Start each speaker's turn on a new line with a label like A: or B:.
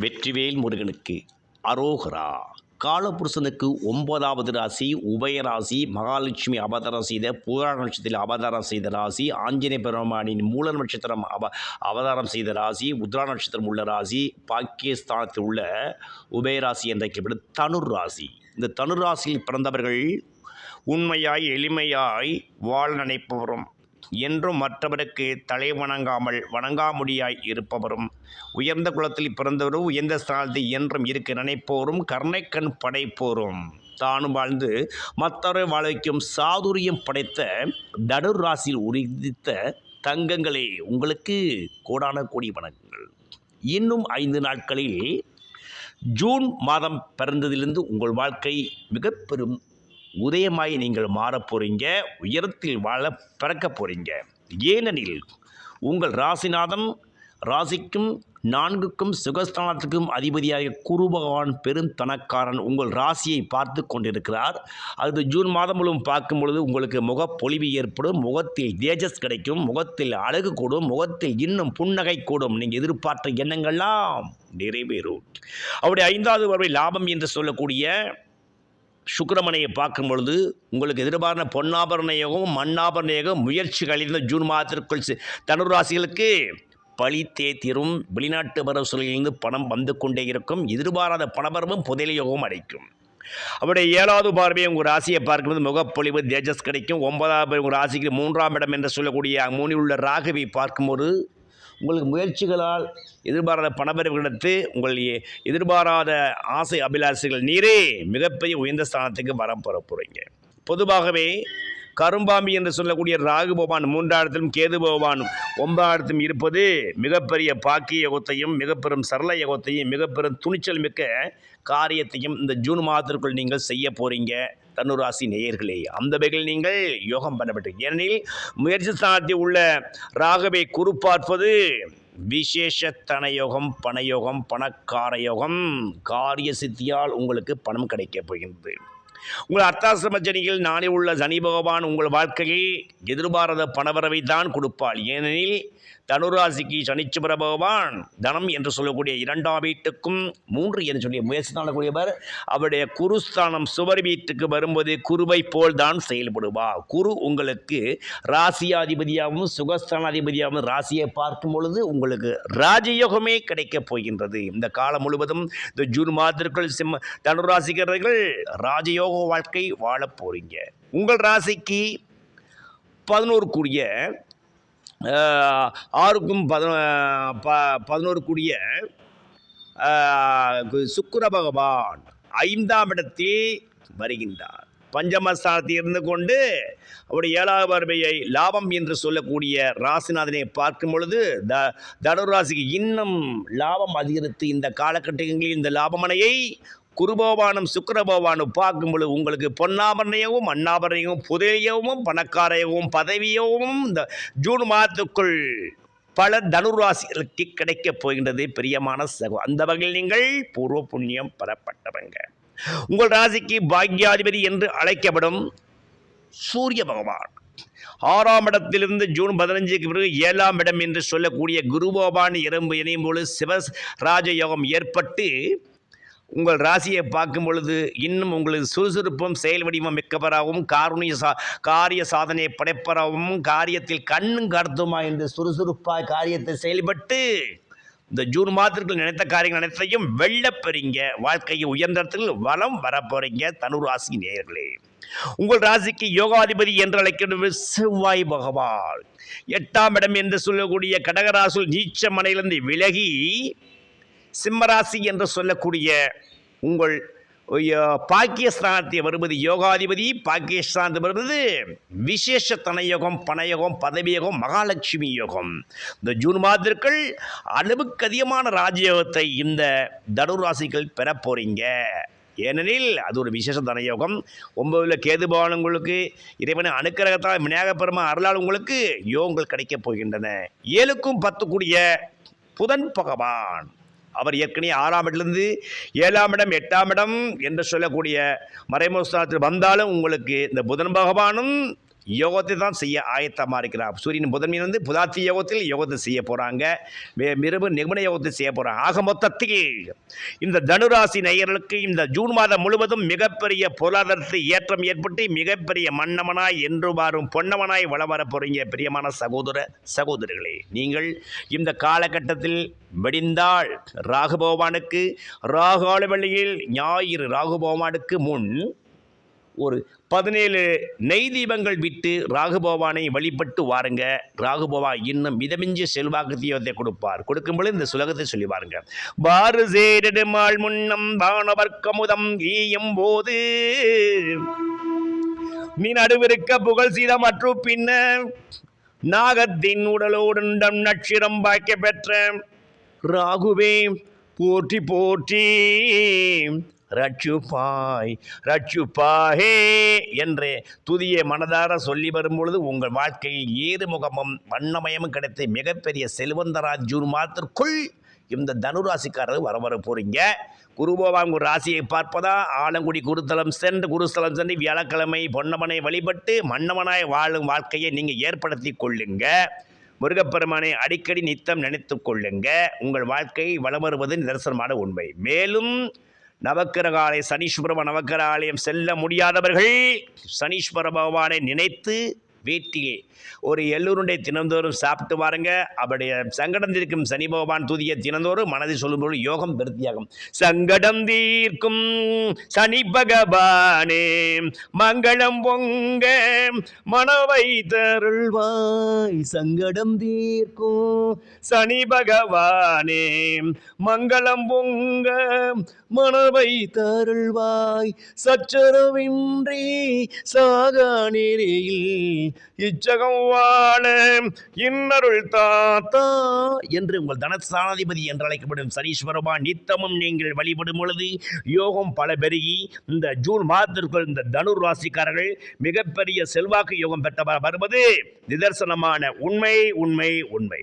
A: வெற்றிவேல் முருகனுக்கு அரோகரா. காலபுருஷனுக்கு ஒன்பதாவது ராசி உபயராசி மகாலட்சுமி அவதாரம் செய்த புராண நட்சத்திரத்தில் அவதாரம் செய்த ராசி ஆஞ்சநேய பெருமானின் மூல நட்சத்திரம் அவ அவதாரம் செய்த ராசி உத்ரா நட்சத்திரம் உள்ள ராசி பாக்கியஸ்தானத்தில் உள்ள உபயராசி என்றழைக்கப்படும் தனுர் ராசி. இந்த தனுர் ராசியில் பிறந்தவர்கள் உண்மையாய் எளிமையாய் வாழ நினைப்பவரும் என்றும் மற்றவருக்கு தலை வணங்காமல் வணங்காமுடியாய் இருப்பவரும் உயர்ந்த குலத்தில் பிறந்தவரும் உயர்ந்த ஸ்தானத்தில் என்றும் இருக்க நினைப்போரும் கருணைக்கண் படைப்போரும். தானும் வாழ்ந்து மற்றவரை வாழ வைக்கும் சாதுரியம் படைத்த தனுர் ராசியில் உரித்த தங்கங்களே உங்களுக்கு கோடான கோடி வணக்கங்கள். இன்னும் ஐந்து நாட்களில் ஜூன் மாதம் பிறந்ததிலிருந்து உங்கள் வாழ்க்கை மிக பெரும் உதயமாய் நீங்கள் மாறப் போகிறீங்க உயரத்தில் வாழ பிறக்க போகிறீங்க ஏனெனில் உங்கள் ராசிநாதன் ராசிக்கும் நான்குக்கும் சுகஸ்தானத்துக்கும் அதிபதியாக குரு பகவான் பெரும் தனக்காரன் உங்கள் ராசியை பார்த்து கொண்டிருக்கிறார். அது ஜூன் மாதம் முழுவதும் பார்க்கும் பொழுது உங்களுக்கு முகப்பொலிவு ஏற்படும் முகத்தில் தேஜஸ் கிடைக்கும் முகத்தில் அழகு கூடும் முகத்தில் இன்னும் புன்னகை கூடும். நீங்கள் எதிர்பார்த்த எண்ணங்கள்லாம் நிறைவேறும். அவருடைய ஐந்தாவது வருவை லாபம் என்று சொல்லக்கூடிய சுக்கிரமனையை பார்க்கும் பொழுது உங்களுக்கு எதிர்பாரான பொன்னாபரண யோகம் மண்ணாபரண யோகம் முயற்சிகள் இந்த ஜூன் மாதத்திற்குள் தனுராசிகளுக்கு பழி தேத்திரும் பழித்தே வெளிநாட்டு வரவுகளிலிருந்து பணம் வந்து கொண்டே இருக்கும். எதிர்பாராத பணபரமும் புதையல் அடைக்கும். அவருடைய ஏழாவது பார்வையை உங்கள் ராசியை பார்க்கும்போது முகப்பொழிவு தேஜஸ் கிடைக்கும். ஒன்பதாவது உங்கள் ராசிக்கு மூன்றாம் இடம் என்று சொல்லக்கூடிய மூணில் உள்ள ராகவை பார்க்கும்போது உங்களுக்கு முயற்சிகளால் எதிர்பாராத பணபரிவு கிடைத்து உங்கள் எதிர்பாராத ஆசை அபிலாசைகள் நீரே மிகப்பெரிய உயர்ந்த ஸ்தானத்துக்கு வரம் பரப்புறீங்க போகிறீங்க பொதுவாகவே கரும்பாம்பி என்று சொல்லக்கூடிய ராகு பகவான் மூன்றாயிரத்திலும் கேது பகவான் ஒன்பதாயிரத்திலும் இருப்பது மிகப்பெரிய பாக்கிய யோகத்தையும் மிகப்பெரும் சரள யோகத்தையும் மிகப்பெரும் துணிச்சல் மிக்க காரியத்தையும் இந்த ஜூன் மாதத்திற்குள் நீங்கள் செய்ய போகிறீங்க தனுராசி நேயர்களே அந்த வகையில் நீங்கள் யோகம் பண்ணப்பட்டு ஏனெனில் முயற்சி ஸ்தானத்தில் உள்ள ராகவை குரு பார்ப்பது விசேஷ தனயோகம் பணயோகம் பணக்கார யோகம் காரிய சித்தியால் உங்களுக்கு பணம் கிடைக்கப் போகின்றது. உங்கள் அர்த்தாசிரம ஜனிகள் நாளை உள்ள சனி பகவான் உங்கள் வாழ்க்கையில் எதிர்பாராத பணவரவை தான் கொடுப்பாள். ஏனெனில் தனுராசிக்கு சனிச்சுபர பகவான் தனம் என்று சொல்லக்கூடிய இரண்டாம் வீட்டுக்கும் மூன்று என்று சொல்லிய முயற்சி கூடியவர் அவருடைய குருஸ்தானம் சுவர் வீட்டுக்கு வரும்போது குருவை போல் தான் செயல்படுவா. குரு உங்களுக்கு ராசியாதிபதியாகவும் சுகஸ்தானாதிபதியாகவும் ராசியை பார்க்கும் பொழுது உங்களுக்கு ராஜயோகமே கிடைக்கப் போகின்றது. இந்த காலம் முழுவதும் இந்த ஜூன் மாதத்திற்குள் சிம்ம தனுராசிக்கிறர்கள் ராஜயோக வாழ்க்கை வாழப் போகிறீங்க உங்கள் ராசிக்கு பதினோரு கூடிய ஆறுக்கும் பதினோ ப பதினோரு கூடிய சுக்கிர பகவான் ஐந்தாம் இடத்தில் வருகின்றார். பஞ்சமஸ்தானத்தில் இருந்து கொண்டு அவருடைய ஏழாவது பார்வையை லாபம் என்று சொல்லக்கூடிய ராசிநாதனை பார்க்கும் பொழுது த தனுராசிக்கு இன்னும் லாபம் அதிகரித்து இந்த காலகட்டங்களில் இந்த லாபமனையை குருபகவானும் சுக்கரபகவானும் பார்க்கும் பொழுது உங்களுக்கு பொன்னாபரணையவும் அன்னாபரணையவும் புதையவும் பணக்காரையவும் பதவியவும் இந்த ஜூன் மாதத்துக்குள் பல தனுராசிகளுக்கு கிடைக்கப் போகின்றது பிரியமான சகோ. அந்த வகையில் நீங்கள் பூர்வ புண்ணியம் பெறப்பட்டவங்க. உங்கள் ராசிக்கு பாக்யாதிபதி என்று அழைக்கப்படும் சூரிய பகவான். ஆறாம் இடத்திலிருந்து ஜூன் பதினஞ்சுக்கு பிறகு ஏழாம் இடம் என்று சொல்லக்கூடிய குருபோபான் பகவான் இணையும் பொழுது சிவ ராஜயோகம் ஏற்பட்டு உங்கள் ராசியை பார்க்கும் பொழுது இன்னும் உங்களது சுறுசுறுப்பும் செயல் வடிவம் மிக்கவராகவும் காருணிய சா காரிய சாதனையை படைப்பராகவும் காரியத்தில் கண்ணும் கருத்துமா என்று சுறுசுறுப்பாய் காரியத்தை செயல்பட்டு இந்த ஜூன் மாதத்திற்கு நினைத்த காரியங்கள் அனைத்தையும் வெள்ளப்பெறீங்க வாழ்க்கையை உயர்ந்த இடத்தில் வளம் வரப்போறீங்க தனுர் ராசி நேயர்களே. உங்கள் ராசிக்கு யோகாதிபதி என்று அழைக்கிறது செவ்வாய் பகவான். எட்டாம் இடம் என்று சொல்லக்கூடிய கடகராசுல் நீச்ச மனையிலிருந்து விலகி சிம்மராசி என்று சொல்லக்கூடிய உங்கள் பாக்கியஸ்தானத்தை வருவது யோகாதிபதி பாக்கியஸ்தானத்தை வருவது விசேஷ தனயோகம் பணயோகம் பதவியோகம் மகாலட்சுமி யோகம். இந்த ஜூன் மாதத்திற்குள் அளவுக்கு அதிகமான ராஜயோகத்தை இந்த தனுராசிகள் பெற போகிறீங்க ஏனெனில் அது ஒரு விசேஷ தனயோகம். ஒன்பதில் கேது பகவான் உங்களுக்கு இறைவனை அனுக்கிரகத்தால் விநாயகப் பெருமா அருளால் உங்களுக்கு யோகங்கள் கிடைக்கப் போகின்றன. ஏழுக்கும் பத்து கூடிய புதன் பகவான். அவர் ஏற்கனவே ஆறாம் இடத்துலேருந்து ஏழாம் இடம் எட்டாம் இடம் என்று சொல்லக்கூடிய மறைமுகஸ்தானத்தில் வந்தாலும் உங்களுக்கு இந்த புதன் பகவானும் யோகத்தை தான் செய்ய ஆயத்தமாக இருக்கிறார். சூரியன் புதன்மையின் வந்து புதாத்தி யோகத்தில் யோகத்தை செய்ய போகிறாங்க மிருபு நிபுண யோகத்தை செய்ய போகிறாங்க ஆக மொத்தத்தில் இந்த தனுராசி நேயர்களுக்கு இந்த ஜூன் மாதம் முழுவதும் மிகப்பெரிய பொருளாதாரத்தை ஏற்றம் ஏற்பட்டு மிகப்பெரிய மன்னவனாய் என்று மாறும் பொன்னவனாய் வளம் வர போகிறீங்க பிரியமான சகோதர சகோதரிகளே நீங்கள் இந்த காலகட்டத்தில் வெடிந்தால் ராகு பகவானுக்கு வழியில் ஞாயிறு ராகுபகவானுக்கு முன் ஒரு பதினேழு நெய் தீபங்கள் விட்டு ராகுபவானை வழிபட்டு வாருங்க. ராகுபவான் இன்னும் மிதமிஞ்சிய செல்வாக்கு தீபத்தை கொடுப்பார். கொடுக்கும் பொழுது இந்த சுலகத்தை சொல்லி பாருங்க பாரு சேரிடுமாள் முன்னம் வானவர்க்கமுதம் ஈயும் போது நீ நடுவிருக்க புகழ் சீத மற்றும் பின்ன நாகத்தின் உடலோடுண்டம் நட்சிரம் பாய்க்க பெற்ற ராகுவே போற்றி போற்றி. ரட்சுப்பாய் ரட்சுப்பாகே என்று துதிய மனதார சொல்லி வரும்பொழுது உங்கள் வாழ்க்கையில் ஏறு முகமும் வண்ணமயமும் கிடைத்த மிகப்பெரிய செல்வந்தராஜ் ஜூன் மாதத்திற்குள் இந்த தனுராசிக்காரர் வர வர போகிறீங்க குருபோவாம் ஒரு ராசியை பார்ப்பதா? ஆலங்குடி குருத்தலம் சென்று குருஸ்தலம் சென்று வியாழக்கிழமை பொன்னமனை வழிபட்டு மன்னவனாய் வாழும் வாழ்க்கையை நீங்கள் ஏற்படுத்தி கொள்ளுங்க. முருகப்பெருமானை அடிக்கடி நித்தம் நினைத்து கொள்ளுங்க. உங்கள் வாழ்க்கை வளம் வருவது நிதர்சனமான உண்மை. மேலும் நவக்கிரகாலை ஆலய நவக்கிரகாலயம் ஆலயம் செல்ல முடியாதவர்கள் சனீஸ்வர பகவானை நினைத்து வீட்டிலே ஒரு எள்ளுருண்டை தினந்தோறும் சாப்பிட்டு வாருங்க. அவருடைய சங்கடம் தீர்க்கும் சனி பகவான் தூதிய தினந்தோறும் மனதை சொல்லும்போது யோகம் விருத்தியாகும். சங்கடம் தீர்க்கும் சனி பகவானே மங்களம் பொங்க மனவை தருள்வாய் சங்கடம் தீர்க்கும் சனி பகவானே மங்களம் பொங்க மனவை தருள்வாய் சச்சரவின்றி சாகா நெறியில் இச்சகம் வாழ இன்னருள் தாத்தா என்று உங்கள் தனஸ்தானாதிபதி என்று அழைக்கப்படும் சனீஸ்வரபா நித்தமும் நீங்கள் வழிபடும் பொழுது யோகம் பல பெருகி இந்த ஜூன் மாதத்திற்குள் இந்த தனுர் ராசிக்காரர்கள் மிகப்பெரிய செல்வாக்கு யோகம் பெற்றவர் வருவது நிதர்சனமான உண்மை உண்மை உண்மை.